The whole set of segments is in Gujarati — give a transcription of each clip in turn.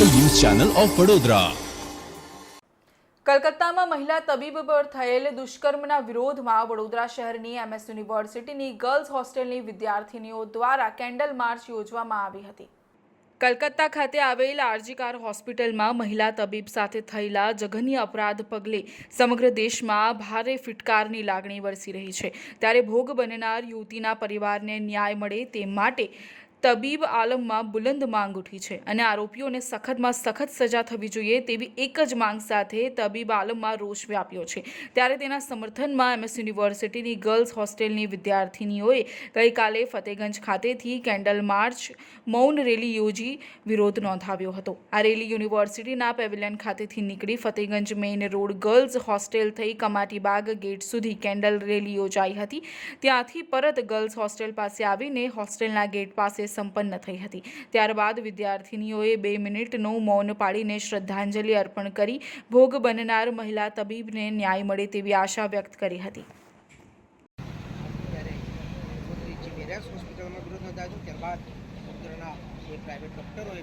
Channel of Vadodara. કલકત્તામાં મહિલા તબીબ પર થયેલ દુષ્કર્મના વિરોધમાં વડોદરા શહેરની એમએસ યુનિવર્સિટીની ગર્લ્સ હોસ્ટેલની વિદ્યાર્થીનીઓ દ્વારા કેન્ડલ માર્ચ યોજવામાં આવી હતી. કલકત્તા ખાતે આવેલ આરજીકાર હોસ્પિટલમાં મહિલા તબીબ સાથે થયેલા જઘન્ય અપરાધ પગલે સમગ્ર દેશમાં ભારે ફિટકારની લાગણી વરસી રહી છે. ત્યારે ભોગ બનનાર યુવતીના પરિવારને ન્યાય મળે તે માટે તબીબ આલમમાં બુલંદ માંગ ઉઠી છે અને આરોપીઓને સખતમાં સખત સજા થવી જોઈએ તેવી એક જ માંગ સાથે તબીબ આલમમાં રોષ વ્યાપ્યો છે. ત્યારે તેના સમર્થનમાં એમએસ યુનિવર્સિટીની ગર્લ્સ હોસ્ટેલની વિદ્યાર્થીનીઓએ ગઈકાલે ફતેગંજ ખાતેથી કેન્ડલ માર્ચ મૌન રેલી યોજી વિરોધ નોંધાવ્યો હતો. આ રેલી યુનિવર્સિટીના પેવેલિયન ખાતેથી નીકળી Fatehganj main road girls hostel થઈ કમાટીબાગ ગેટ સુધી કેન્ડલ રેલી યોજાઈ હતી. ત્યાંથી પરત ગર્લ્સ હોસ્ટેલ પાસે આવીને હોસ્ટેલના ગેટ પાસે સંપન્ન થઈ હતી. ત્યારબાદ વિદ્યાર્થીનીઓએ બે મિનિટનું મૌન પાડીને શ્રદ્ધાંજલિ અર્પણ કરી ભોગ બનનાર મહિલા તબીબને ન્યાય મળે તેવી આશા વ્યક્ત કરી હતી. ત્યારબાદ વડોદરાના જે પ્રાઇવેટ ડૉક્ટરોએ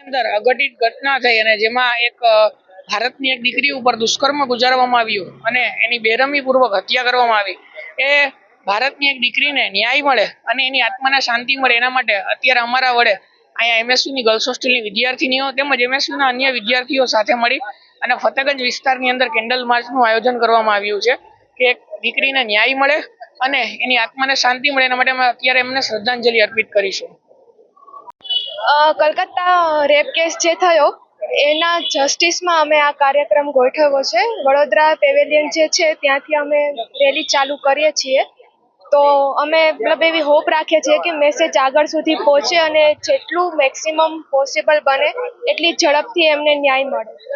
અંદર અઘટિત ઘટના થઈ અને જેમાં એક ભારતની એક દીકરી ઉપર દુષ્કર્મ ગુજારવામાં આવ્યું અને એની બેરમીપૂર્વક હત્યા કરવામાં આવી. એ ભારતની એક દીકરીને ન્યાય મળે અને એની આત્માને શાંતિ મળે એના માટે અત્યારે અમારા વડે અહીંયા એમએસયુની ગર્લ્સ હોસ્ટેલની વિદ્યાર્થીનીઓ તેમજ એમએસયુના અન્ય વિદ્યાર્થીઓ સાથે મળી અને ફતેગંજ વિસ્તારની અંદર કેન્ડલ માર્ચનું આયોજન કરવામાં આવ્યું છે કે એક દીકરીને ન્યાય મળે અને એની આત્માને શાંતિ મળે એના માટે અમે અત્યારે એમને શ્રદ્ધાંજલિ અર્પિત કરીશું. કલકત્તા રેપ કેસ જે થયો, એના જસ્ટિસમાં અમે આ કાર્યક્રમ ગોઠવ્યો છે. વડોદરા પેવેલિયન જે છે, ત્યાંથી અમે રેલી ચાલુ કરીએ છીએ. તો અમે મતલબ એવી હોપ રાખીએ છીએ કે મેસેજ આગળ સુધી પહોંચે અને જેટલું મેક્સિમમ પોસિબલ બને, એટલી ઝડપથી એમને ન્યાય મળે.